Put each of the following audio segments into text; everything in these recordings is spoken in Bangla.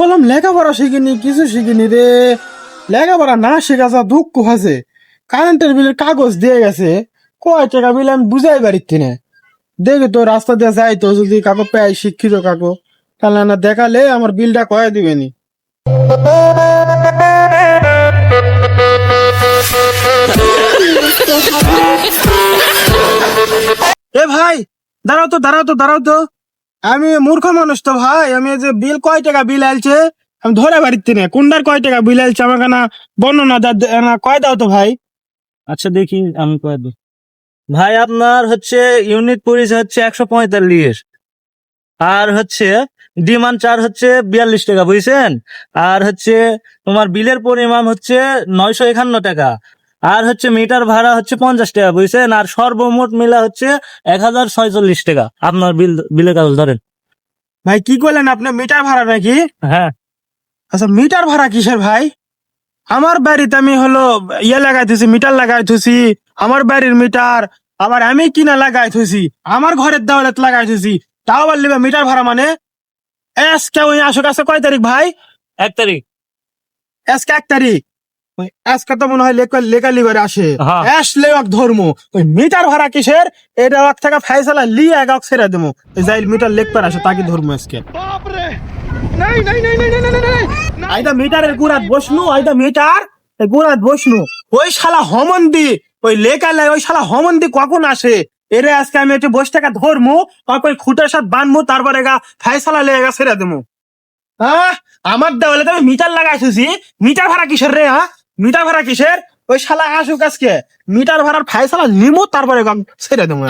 কলম লেখাপড়া শিখিনি, কিছু শিখিনি রে। লেখাপড়া না শেখা যা দুঃখ আছে কারেন্টের বিলের কাগজ দিয়ে গেছে। কয় টাকা বিল আমি বুঝাই পারিচ্ছি না। দেখি তো রাস্তা দিয়ে যাই তো, যদি কাকু পাই শিক্ষিত কাকু, তাহলে না দেখালে আমার বিলটা কয়ে দিবেনি। এ ভাই, দাঁড়াও তো দাঁড়াও তো দাঁড়াও তো। আমি মূর্খ মানুষ তো ভাই, আমি যে বিল কয় টাকা বিল আলছে আমি ধরে বাড়িতে না কোনটার কয় টাকা বিল আলছে আমাকে না বর্ণনা না, কয় দাও তো ভাই। আচ্ছা দেখি, আমি কয় দিই ভাই, আপনার হচ্ছে ইউনিট পড়েছে হচ্ছে একশো পঁয়তাল্লিশ। আর হচ্ছে ডিমান্ড চার হচ্ছে বিয়াল্লিশ টাকা, বুঝছেন? আর হচ্ছে তোমার বিলের পরিমাণ হচ্ছে নয়শো একান্ন টাকা। আর হচ্ছে মিটার ভাড়া হচ্ছে পঞ্চাশ টাকা বুঝছেন? আর সর্বমোট মিলা হচ্ছে এক হাজার ছয়চল্লিশ টাকা। আপনার বিল বিলের কাগজ ধরেন। ভাই কি করলেন আপনি? মিটার ভাড়া নাকি? হ্যাঁ। আচ্ছা মিটার ভাড়া কিসের ভাই? আমার বাড়িতে আমি হলো ইয়ে লাগাইতেছি মিটার লাগাইতেছি আমার বাড়ির মিটার আবার আমি কিনা লাগাইতেছি আমার ঘরের দেওয়ালে লাগাইতেছি তাও বললি মিটার ভাড়া মানে? এস ওই আসুক আছে কয় তারিখ ভাই? এক তারিখ। আজকে এক তারিখ? আজকে তো মনে হয় লেখা লেখা লিবারে আসে। আসলে এক ধর্ম। ওই মিটার ভাড়া কিসের? এটা এক থেকে ফাইসালা লিয়ে এক এক ছেড়ে দেবো। ওই যাই মিটার লেখবার আসে তাকে ধর্ম আজকে? আইদা মিটারের গুড়াত বসনু আইদা মিটার গুড়াত বসনু। ওই শালা হমন্দি ওই লেকালে ওই শালা হমন্দি কখন আসে? এরে আজকে আমি একটু বসে টাকা ধরমু ওই খুঁটার সাথে বানবো তারপরে গা ফাইসালা লেগে গা ছেড়ে দেবো। হ্যাঁ আমার দেওয়ালে তো আমি মিটার লাগাইছি মিটার ভাড়া কিসের রে হ্যাঁ মিটার ভাড়া কিসের? ওই শালা আসুক আজকে। মিটার ভাড়ার ফাইসালা নিমু তারপরে ছেড়ে দেবো।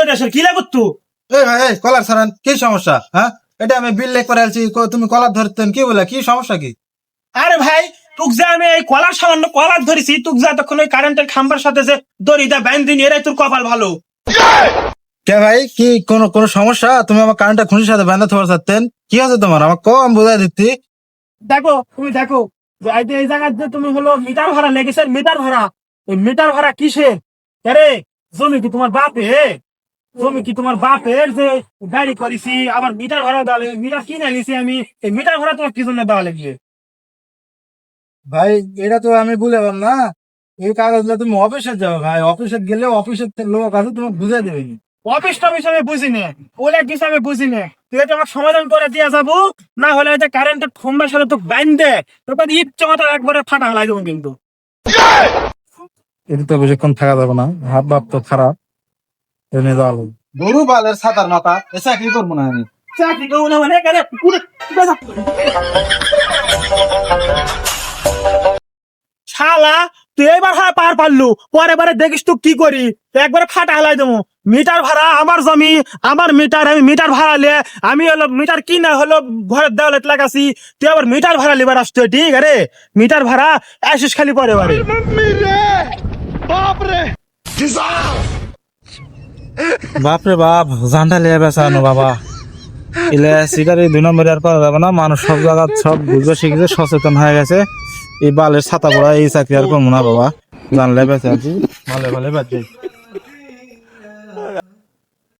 এটা স্যার এই কলার সারান কি সমস্যা? হ্যাঁ? এটা আমি বিল লেখ করে আলছি কো- তুমি কলার ধরতেন কি বলে? কি সমস্যা কি? আরে ভাই তুক যা আমি এই কলার সামান্য কলার ধরেছি তুক যা তখন ওই কারেন্টের খাম্বার সাথে যে দড়িটা এরাই তোর কপাল ভালো। কে ভাই? কি কোন কোন সমস্যা? তুমি আমার কারেন্টটা খুশির সাথে বাঁধা থাকতে চাচ্ছেন কি আছে তোমার? আমার কম বোঝাই দিচ্ছি। দেখো তুমি দেখো যে এই জায়গাতে তুমি হলো মিটার ভাড়া লেগেছে মিটার ভাড়া। ওই মিটার ভাড়া কিসের আরে জমি কি তোমার বাপে জমি কি তোমার বাপের যে গাড়ি করেছি আবার মিটার ভাড়া দেওয়া লাগে মিটার কিনে নিছি আমি। এই মিটার ভাড়া তোমার কি জন্য দেওয়া লাগবে ভাই এটা তো আমি বুঝলাম না। এই কাগজগুলো তুমি অফিসে যাও ভাই অফিসে গেলে অফিসের লোক আছে তোমাকে বুঝাই দেবে অফিস টফিস আমি বুঝি না ওলে কিছু আমি বুঝি না তুই আমার সমাধান করে দিয়ে যাব না হলে এটা কারেন্টের খম্বার সাথে তো বাইন দে তোর ইচ্ছা মতো একবারে ফাটা হলাই দেবো কিন্তু। এটা তো বেশিক্ষণ থাকা যাবে না হাত বাপ তো খারাপ এনে দেওয়া লাগবে গরু বালের সাতার মাথা এ চাকরি করব না আমি। চাকরি করব না মানে এখানে শালা তুই এবার হ্যাঁ পার পারলু পরে বারে দেখিস তুই কি করি। একবারে ফাটা হালাই দেবো। মিটার ভাড়া আমার জমি আমার মিটার আমি মিটার ভাড়া লে আমি হলো মিটার কিনা হলো ঘরের দেওয়ালে লাগাছি। তুই আবার মিটার ভাড়া লিবার আসতো ঠিক আরে মিটার ভাড়া আসিস খালি পরে বারে। বাপরে বাপ জানটা লিয়ে বেসানো বাবা। ইলে সিগারি দুই নম্বর আর করা যাবে না মানুষ সব জায়গা সব বুঝবে শিখেছে সচেতন হয়ে গেছে। এই বালের ছাতা পড়া, এই চাকরি আর করব না, বাবা। জানলে বেঁচে আছি। ভালো ভালো বেঁচে